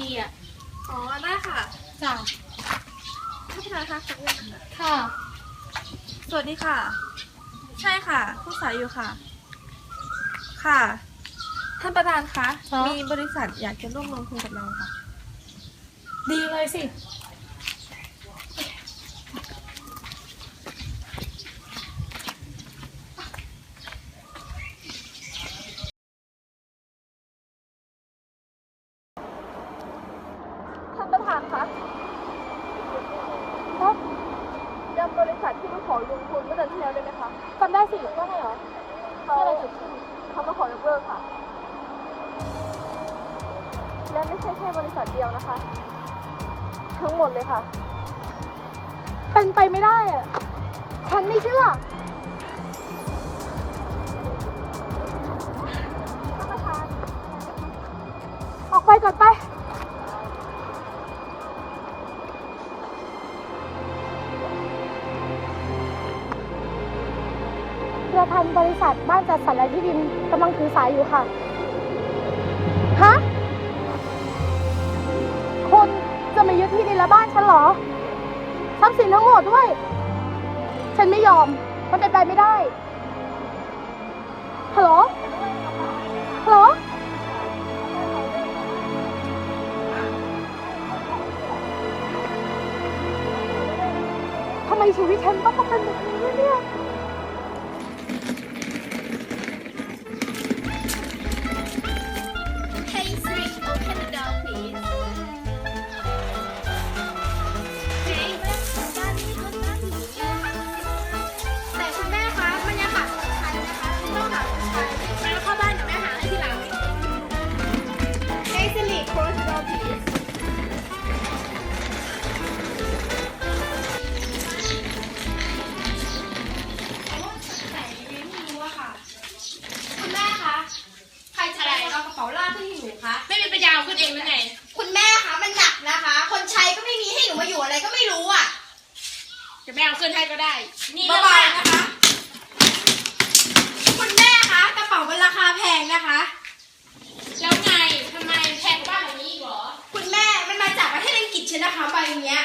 ดีๆอะ อ๋อ ได้ค่ะจ้ะท่านประธานคะขอบคุณค่ะค่ะ สวัสดีค่ะ ใช่ค่ะ ผู้สายอยู่ค่ะ ค่ะ ท่านประธานคะครับมีบริษัทอยากจะร่วมลงทุนกับเราค่ะ ดีเลยสิ เชื่อท่านประธานออกไปก่อนไปประธานบริษัทบ้านจัดสรรและที่ดินกำลังถือสายอยู่ค่ะ ฮะ คนจะมายึดที่ดินและบ้านฉันเหรอ ทรัพย์สินทั้งหมดด้วย ไม่ยอม มันเป็นไปไม่ได้ ฮัลโหล ฮัลโหล ทำไมชีวิตฉันต้องมาเป็นแบบนี้เนี่ย จะไม่เอาขึ้นให้ก็ได้ นี่เบาๆนะคะ คุณแม่คะกระเป๋ามันราคาแพงนะคะ แล้วไงทำไมแพงบ้านอย่างนี้อีกเหรอ คุณแม่มันมาจากประเทศอังกฤษใช่นะคะใบเนี้ย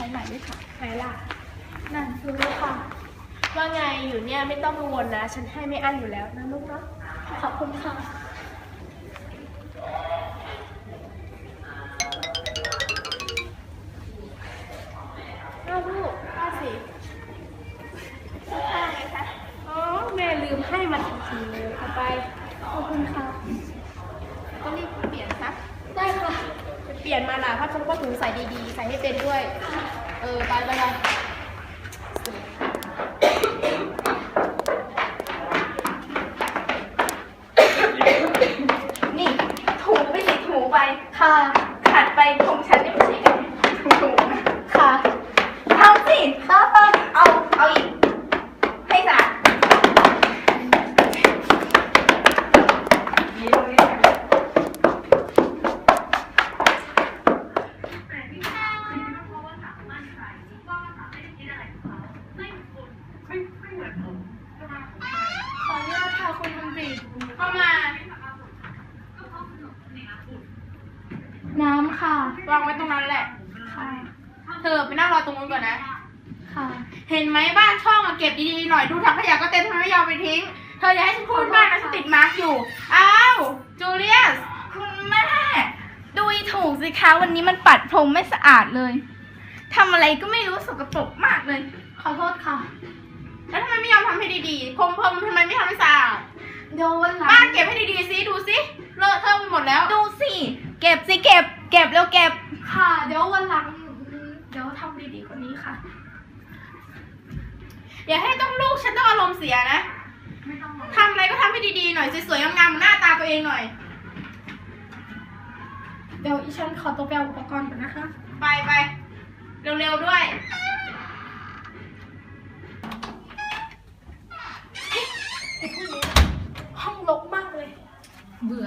ช้ใหม่ด้วยค่ะไหนล่ะ นั่นคือค่ะ ว่าไงอยู่เนี่ยไม่ต้องกังวลนะ ฉันให้ไม่อั้นอยู่แล้วนะลูกเนาะขอบคุณค่ะอ้าวลูกป้าสิเสื้อผ้าไงคะอ๋อแม่ลืมให้มาทันทีเลยเอาไป ขอบคุณค่ะก็รีบเปลี่ยนซะได้ค่ะไป เปลี่ยนมาล่ะถ้าฉันก็ถุงใส่ดีๆ ใส่ให้เป็นด้วย เออ ไปไปไป ค่ะ วางไว้ตรงนั้นแหละ ค่ะ เธอไปนั่งรอตรงนู้นก่อนนะ ค่ะ เห็นไหมบ้านช่องอะเก็บดีๆหน่อยดูถังขยะก็เต็มทำไมไม่ยอมไปทิ้ง เธออย่าให้ฉันพูดมากนะฉันติดมาร์กอยู่ อ้าวจูเลียส คุณแม่ ดูอีถูกสิคะวันนี้มันปัดพรมไม่สะอาดเลยทำอะไรก็ไม่รู้สกปรกมากเลย ขอโทษค่ะ แล้ว ทำไมไม่ยอมทำให้ดีๆพรมพรมทำไมไม่ทำให้สะอาดเดี๋ยววันหลังบ้านเก็บให้ดีๆสิดูสิเลอะเทอะไปหมดแล้ว ดูสิ เก็บสิเก็บ เก็บแล้วเก็บ ค่ะ เดี๋ยววันหลังเดี๋ยวทำดีๆกว่านี้ค่ะ อย่าให้ต้องลูกฉันต้องอารมณ์เสียนะ ไม่ต้องหรอกทำอะไรก็ทำให้ดีๆหน่อยสวยๆงามๆเหมือนหน้าตาตัวเองหน่อย เดี๋ยวอีฉันขอตัวไปเอาอุปกรณ์ก่อนนะคะ ไปไปเร็วๆด้วย ไอ้พวกนี้ห้องรกมากเลย เบื่อ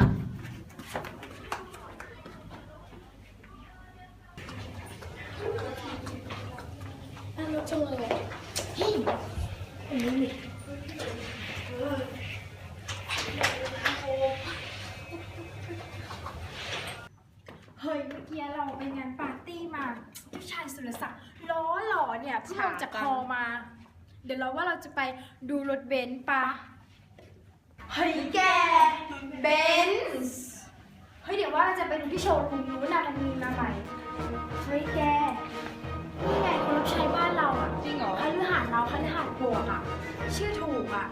น่ารกจังเลยเฮ้ยอันนี้นี่เฮ้ยเมื่อกี้เราไปงานปาร์ตี้มาผู้ชายสุรศักดิ์ล้อหล่อเนี่ยเพิ่งลงจากคอมา เดี๋ยวเราว่าเราจะไปดูรถเบนซ์ปะ เฮ้ยแกเบนซ์เฮ้ยเดี๋ยวว่าเราจะไปดูที่โชว์รูมนู้นนะมันมีมาใหม่เฮ้ยแกนี่ไงคนรับใช้บ้านเราอะจริงเหรอคฤหาสน์เราคฤหาสน์บวกอะชื่อถูกอะ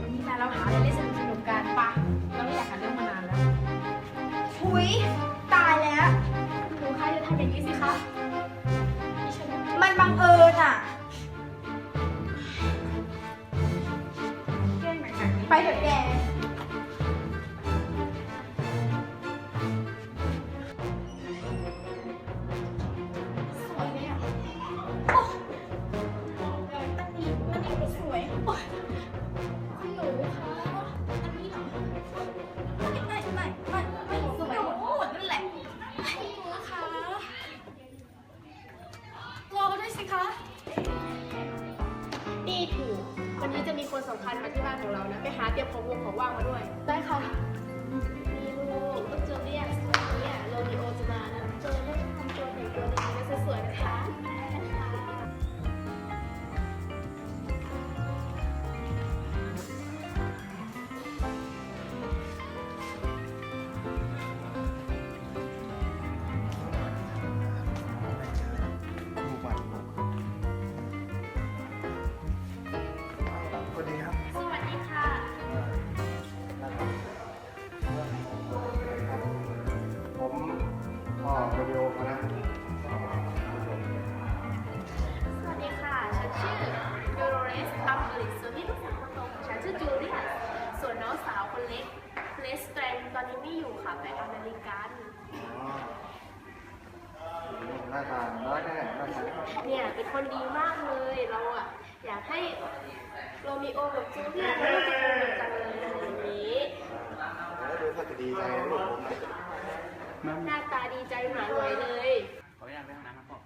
วันนี้มาเราหาอะไรเล่นสนุกสนุกๆกันปะเราไม่อยากหาเรื่องมานานแล้วหุยตายแล้วหนูคะจะทำอย่างนี้สิคะดิฉันมันบังเอิญอะ ไปเถอะแกากให้โรมิโอกับจูเลียสเป็นลูกตระกูลเดียวกันเลยอย่างนี้ดูถ้าจะดีใจลูกผมนะหน้าตาดีใจหมาหน่วยเลยขออนุญาตไปห้องน้ำครับพ่อ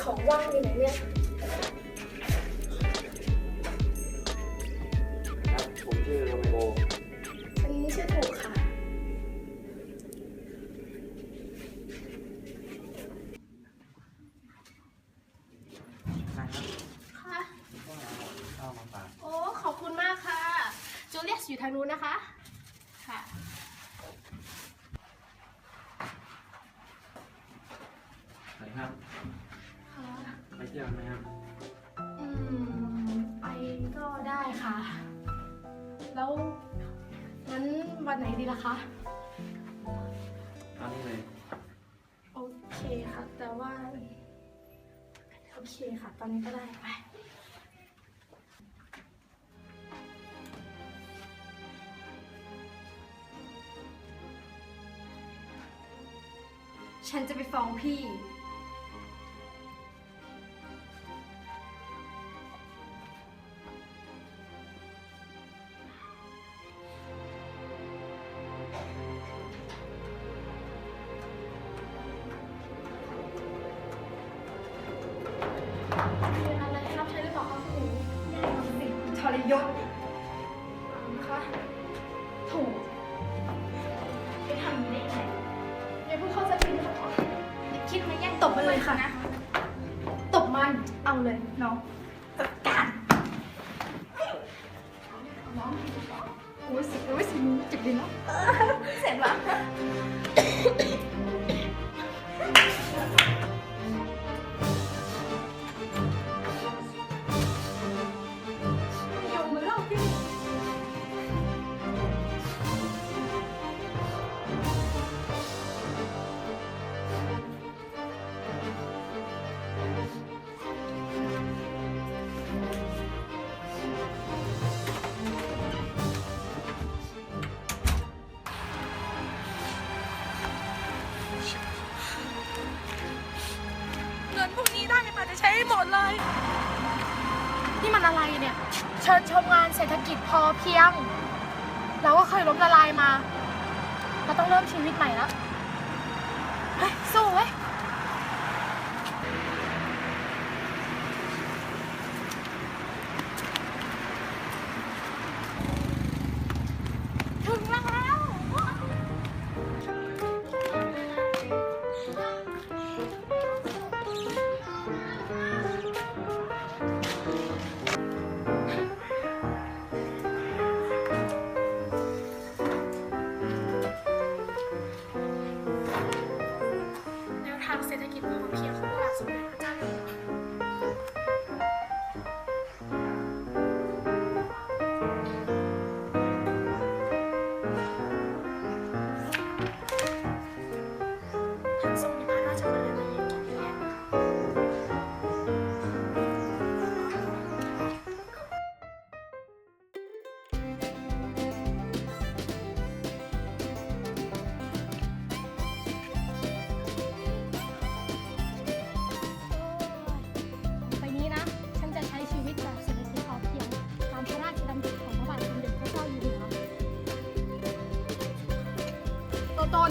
ของว่างอยู่ไหนเนี่ย ไปก็ได้ค่ะ แล้วงั้นวันไหนดีล่ะคะตอนนี้เลย โอเคค่ะ แต่ว่า โอเคค่ะ ตอนนี้ก็ได้ไปฉันจะไปฟ้องพี่ รยศนะคะถูกไปทำได้ไงอย่าเพิ่เข้าใจผิดนะคะอย่คิดมาแย่งตบมันเลยค่ะ ตบมัน เอาเลยเนาะ มันอะไรเนี่ย เชิญชมงานเศรษฐกิจพอเพียง เราก็เคยล้มละลายมา เราต้องเริ่มชีวิตใหม่แล้ว เฮ้ย สู้เว้ย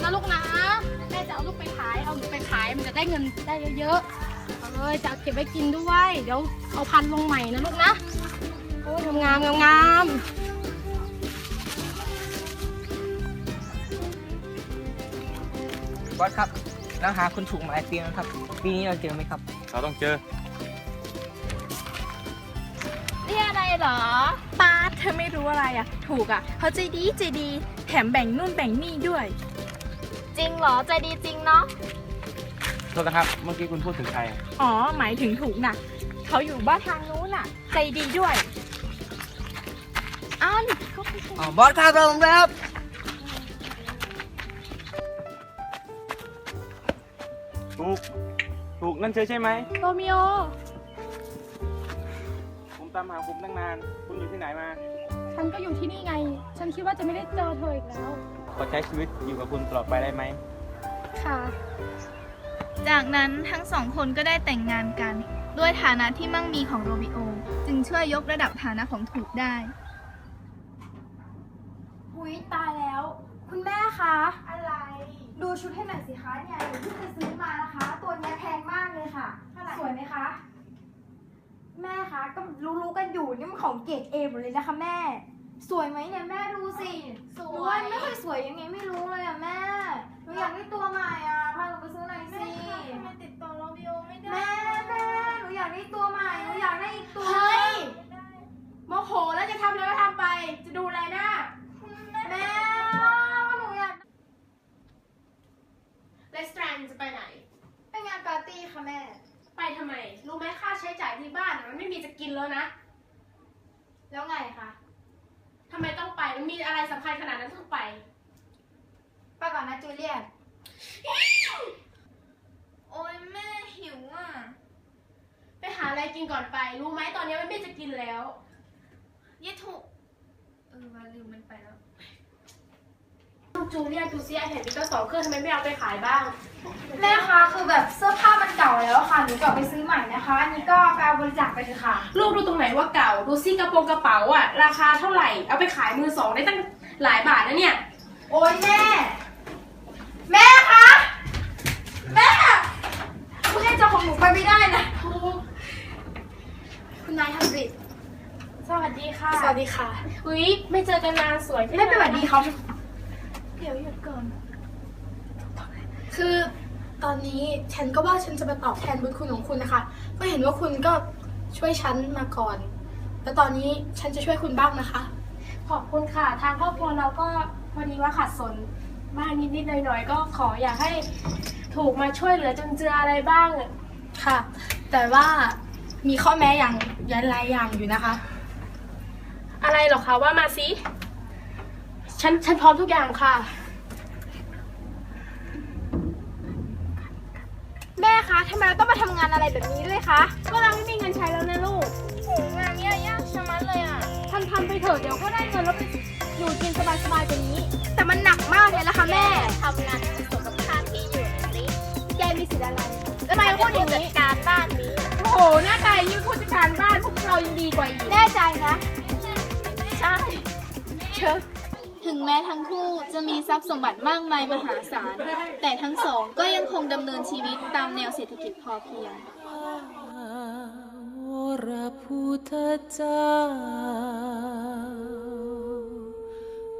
โตๆนะลูกนะ แม่จะเอาลูกไปขาย เอาหนูไปขายมันจะได้เงินได้เยอะๆเอาเลยจะเอาเก็บไว้กินด้วย เดี๋ยวเอาพันธุ์ลงใหม่นะลูกนะโอ้ยงามๆงามๆบอสครับเราหาคนถูกหมายเตียงครับ ปีนี้เราเจอไหมครับ เราต้องเจอนี่อะไรเหรอ ป้าเธอไม่รู้อะไรอะ ถูกอะ เขาใจดีใจดี แถมแบ่งนู่นแบ่งนี่ด้วย จริงเหรอ ใจดีจริงเนาะ โทษนะครับ เมื่อกี้คุณพูดถึงใคร อ๋อ หมายถึงถูกน่ะ เขาอยู่บ้านทางนู้นน่ะ ใจดีด้วยอ้าวนี่เขาไปอ๋อบอสครับเราลงแล้วครับ ถูก ถูกนั่นเชอใช่ไหม โรมิโอ ผมตามหาคุณตั้งนาน คุณอยู่ที่ไหนมา ฉันก็อยู่ที่นี่ไง ฉันคิดว่าจะไม่ได้เจอเธออีกแล้ว ขอใช้ชีวิตอยู่กับคุณตลอดไปได้ไหม ค่ะ จากนั้นทั้งสองคนก็ได้แต่งงานกัน ด้วยฐานะที่มั่งมีของโรมิโอ จึงช่วยยกระดับฐานะของถูกได้อุ้ยตายแล้ว คุณแม่คะ อะไร ดูชุดให้หน่อยสิคะเนี่ยหนูเพิ่งไปซื้อมานะคะ ตัวเนี้ยแพงมากเลยค่ะสวยไหมคะ แม่คะก็รู้ๆกันอยู่นี่มันของเกรดเอหมดเลยนะคะแม่ สวยไหมเนี่ยแม่ดูสิสหนูวว่าย ไม่ค่อยสวยยังไงไม่รู้เลยอะแม่หนูอยากได้ตัวใหม่อะพาหนูไปซื้อหน่อยสิมันติดต่อโรมิโอไม่ได้แม่แม่หนูอยากได้ตัวใหม่หนูอยากได้อีกตัวเฮ้ยโมโหแล้วจะทำแล้วก็ทำไป จะดูอะไรหน้า แม่หนูอยากเลสตรานจะไปไหน ไปงานปาร์ตี้ค่ะแม่ ไปทำไม รู้ไหมค่าใช้จ่ายที่บ้านอะมันไม่มีจะกินแล้วนะ แล้วไงคะ ทำไมต้องไปมันมีอะไรสำคัญขนาดนั้นต้องไป ไปก่อนนะจูเลียตโอ้ยแม่หิวอะ ไปหาอะไรกินก่อนไป รู้ไหมตอนนี้มันไม่จะกินแล้วยี่ถูก เออว่าลืมมันไปแล้วลูก จูเลียดูซิไอแผ่นมีตั้งสองเครื่องทำไมไม่เอาไปขายบ้าง แม่คะคือแบบเสื้อผ้ามันเก่าแล้วค่ะ หนูกลับไปซื้อใหม่นะคะ อันนี้ก็ไปเอาบริจาคไปเถอะค่ะ ลูกดูตรงไหนว่าเก่า ดูซิกระโปรงกระเป๋าอะราคาเท่าไหร่ เอาไปขายมือสองได้ตั้งหลายบาทนะเนี่ย โอ๊ยแม่ แม่คะ แม่คุณแม่จะของหนูไปไม่ได้นะ คุณนายฮันริดสวัสดีค่ะ สวัสดีค่ะ อุ้ยไม่เจอกันนานสวยขึ้นแม่ไปสวัสดีเขา เดี๋ยวหยุดก่อน คือตอนนี้ฉันก็ว่าฉันจะมาตอบแทนบุญคุณของคุณนะคะ ก็เห็นว่าคุณก็ช่วยฉันมาก่อน แล้วตอนนี้ฉันจะช่วยคุณบ้างนะคะ ขอบคุณค่ะ ทางครอบครัวเราก็พอดีว่าขัดสนบ้างนิดๆหน่อยๆก็ขออยากให้ถูกมาช่วยเหลือจนเจืออะไรบ้างค่ะ แต่ว่ามีข้อแม้อย่างยันหลายอย่างอยู่นะคะ อะไรเหรอคะว่ามาสิ ฉันฉันพร้อมทุกอย่างค่ะ แม่คะทำไมเราต้องมาทำงานอะไรแบบนี้ด้วยคะก็เราไม่มีเงินใช้แล้วนะลูกโหงานเนี้ยยากชะมัดเลยอะทำทำไปเถอะเดี๋ยวก็ได้เงินแล้วไปอยู่กินสบายๆแบบนี้ แต่มันหนักมากเลยนะคะแม่ทำงานให้มันสมกับค่าที่อยู่หน่อยสิแกมีสิทธิ์อะไรทำไมพูดอย่างนี้การบ้านนี้โอ้โหหน้าตายิ่งผู้จัดการบ้านพวกเรายังดีกว่าอีกแน่ใจนะใช่ ถึงแม้ทั้งคู่จะมีทรัพย์สมบัติมากมายมหาศาล แต่ทั้งสองก็ยังคงดำเนินชีวิตตามแนวเศรษฐกิจพอเพียงวระพุทธเจ้า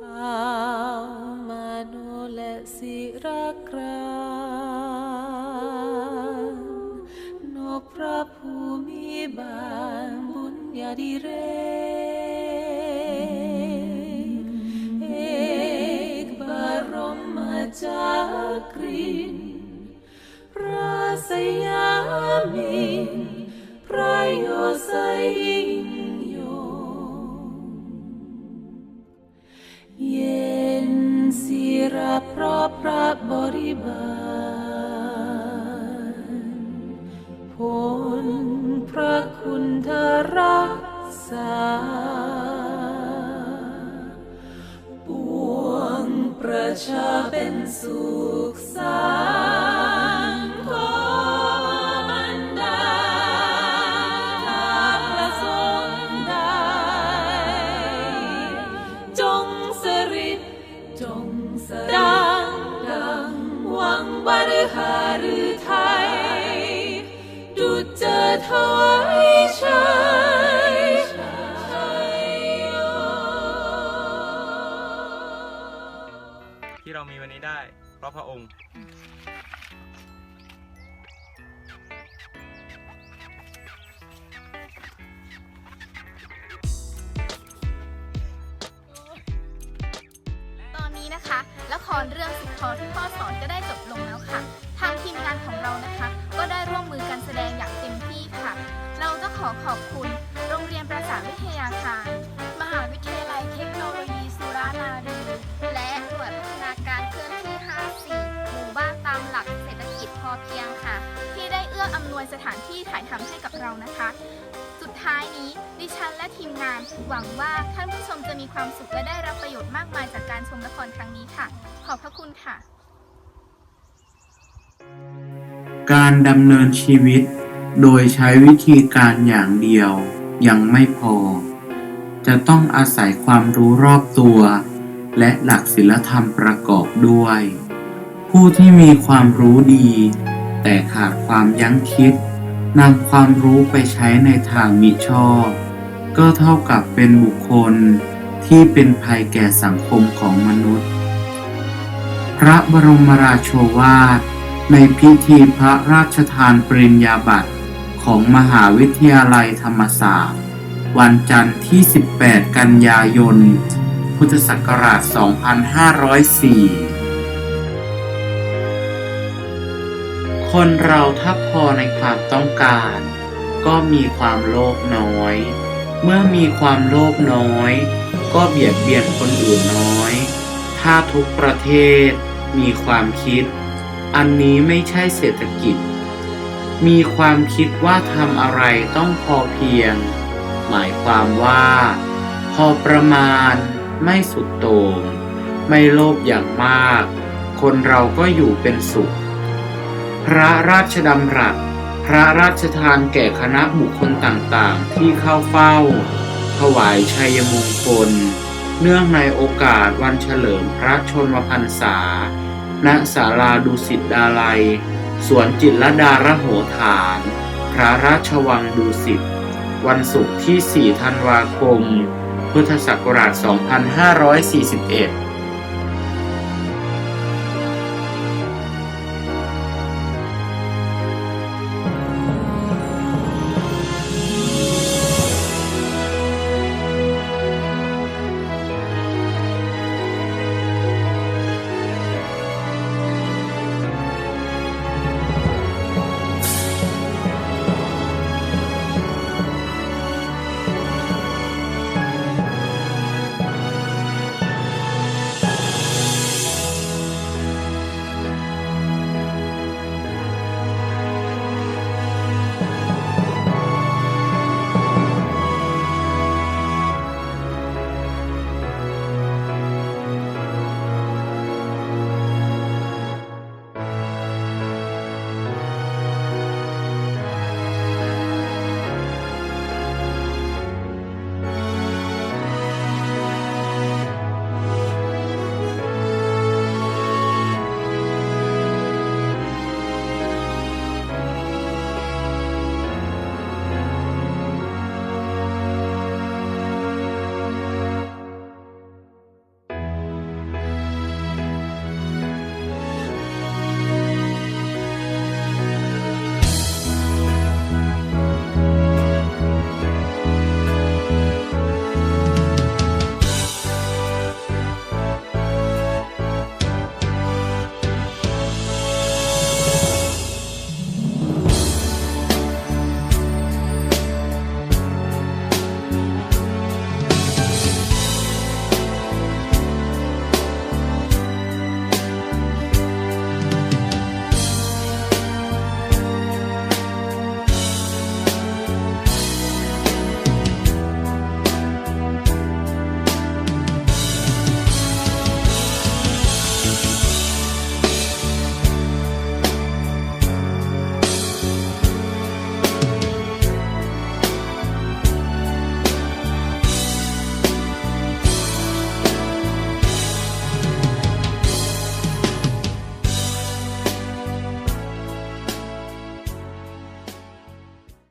อามาโนและศิรกรานนบพระภูมิบาลบุญญาดิเร จากรินพระสยามินพระโยไซยิ่งยงเย็นศิระพราะพระบริบาลผลพระคุณทรักษา ประชาเป็นสุขสันต์ขอบันดาลถ้าประสงค์ใดจงสริดจงสดังดังหวังบริหารือไทย ดุจเจอถวายชัย ระพระองค์ตอนนี้นะคะละครเรื่องสุดทอที่พ่อสอนก็ได้จบลงแล้วค่ะ ทางทีมงานของเรานะคะ ก็ได้ร่วมมือกันแสดงอย่างเต็มที่ค่ะ เราจะขอขอบคุณ โรงเรียนประสานวิทยาคาร วยสถานที่ถ่ายทำให้กับเรานะคะ สุดท้ายนี้ดิฉันและทีมงาน หวังว่าท่านผู้ชมจะมีความสุขและได้รับประโยชน์มากมายจากการชมละครครั้งนี้ค่ะ ขอบพระคุณค่ะ การดำเนินชีวิต โดยใช้วิธีการอย่างเดียว ยังไม่พอ จะต้องอาศัยความรู้รอบตัว และหลักศีลธรรมประกอบด้วย ผู้ที่มีความรู้ดี แต่ขาดความยั้งคิดนำความรู้ไปใช้ในทางมิชอบ ก็เท่ากับเป็นบุคคลที่เป็นภัยแก่สังคมของมนุษย์ พระบรมราโชวาท ในพิธีพระราชทานปริญญาบัตรของมหาวิทยาลัยธรรมศาสตร์ วันจันทร์ที่ 18 กันยายน พุทธศักราช 2504 คนเราถ้าพอในความต้องการ ก็มีความโลภน้อย เมื่อมีความโลภน้อย ก็เบียดเบียนคนอื่นน้อย ถ้าทุกประเทศมีความคิด อันนี้ไม่ใช่เศรษฐกิจ มีความคิดว่าทำอะไรต้องพอเพียง หมายความว่า พอประมาณไม่สุดโต่งไม่โลภอย่างมาก คนเราก็อยู่เป็นสุข พระราชดำรัส พระราชทานแก่คณะบุคคลต่างๆ ที่เข้าเฝ้า ถวายชัยมงคล เนื่องในโอกาสวันเฉลิมพระชนมพรรษา ณ ศาลาดุสิตดาลัย สวนจิตรดารโหฐาน พระราชวังดุสิต วันศุกร์ที่ 4 ธันวาคม พุทธศักราช 2541